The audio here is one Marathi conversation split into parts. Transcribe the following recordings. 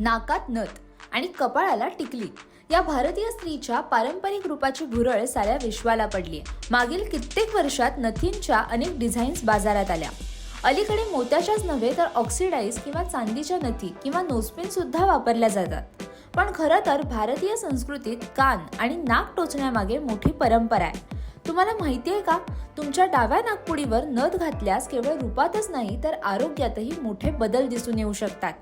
नाकात नथ आणि कपाळाला टिकली. या भारतीय स्त्रीच्या पारंपरिक रूपाची भुरळ साऱ्या विश्वाला पडली. मागील कित्येक वर्षात नथींच्या अनेक डिझाईन्स बाजारात आल्या. अलीकडे मोत्याच्याच नव्हे तर ऑक्सिडाईज किंवा चांदीच्या नथी किंवा नोजपिन सुद्धा वापरल्या जातात. पण खरं तर भारतीय संस्कृतीत कान आणि नाक टोचण्यामागे मोठी परंपरा आहे. तुम्हाला माहिती आहे का? तुमच्या डाव्या नागपुडीवर नथ घातल्यास केवळ रूपातच नाही तर आरोग्यातही मोठे बदल दिसून येऊ शकतात.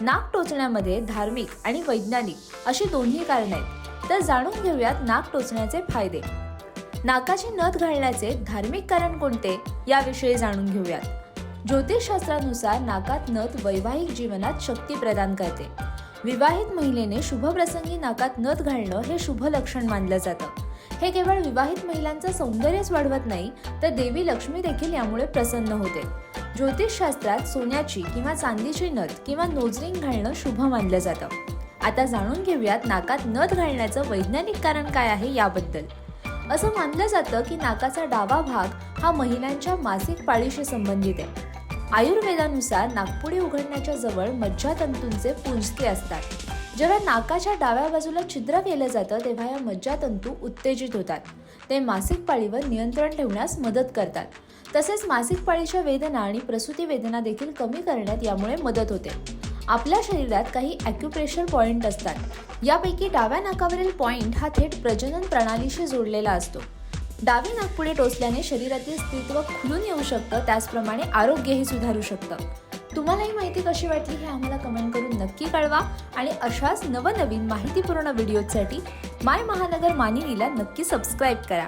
नाक टोचण्यामध्ये धार्मिक आणि वैज्ञानिक अशी दोन्ही कारण आहेत. तर जाणून घेऊयात नाक टोचण्याचे फायदे. नाकाची नथ घालण्याचे धार्मिक कारण कोणते? याविषयी जाणून घेऊयात. ज्योतिषशास्त्रानुसार नाकात नथ वैवाहिक जीवनात शक्ती प्रदान करते. विवाहित महिलेने शुभप्रसंगी नाकात नथ घालणं हे शुभ लक्षण मानलं जातं. हे केवळ विवाहित महिलांचं सौंदर्यच वाढवत नाही तर देवी लक्ष्मी देखील यामुळे प्रसन्न होते. ज्योतिषशास्त्रात सोन्याची किंवा चांदीची नथ किंवा नोजरिंग घालणं शुभ मानलं जातं. आता जाणून घेऊयात नाकात नथ घालण्याचं वैज्ञानिक कारण काय आहे याबद्दल. असं मानलं जातं की नाकाचा डावा भाग हा महिलांच्या मासिक पाळीशी संबंधित आहे. आयुर्वेदानुसार नागपुडी उघडण्याच्या जवळ मज्जातंतूंचे पुंजके असतात. जेव्हा नाकाच्या डाव्या बाजूला छिद्र केलं जातं तेव्हा या मज्जातंतू उत्तेजित होतात. ते मासिक पाळीवर नियंत्रण ठेवण्यास मदत करतात. तसेच मासिक पाळीच्या वेदना आणि प्रसूती वेदना देखील कमी करण्यात यामुळे मदत होते. आपल्या शरीरात काही ॲक्युप्रेशर पॉइंट असतात. यापैकी डाव्या नाकावरील पॉइंट हा थेट प्रजनन प्रणालीशी जोडलेला असतो. डावी पुढे टोचल्याने शरीरातील स्थित्व खुलून येऊ शकतं त्याचप्रमाणे आरोग्यही सुधारू शकतं. तुम्हाला ही माहिती कशी वाटली हे आम्हाला कमेंट करून नक्की कळवा. आणि अशाच नवनवीन माहितीपूर्ण व्हिडिओसाठी माय महानगर मानिनीला नक्की सबस्क्राईब करा.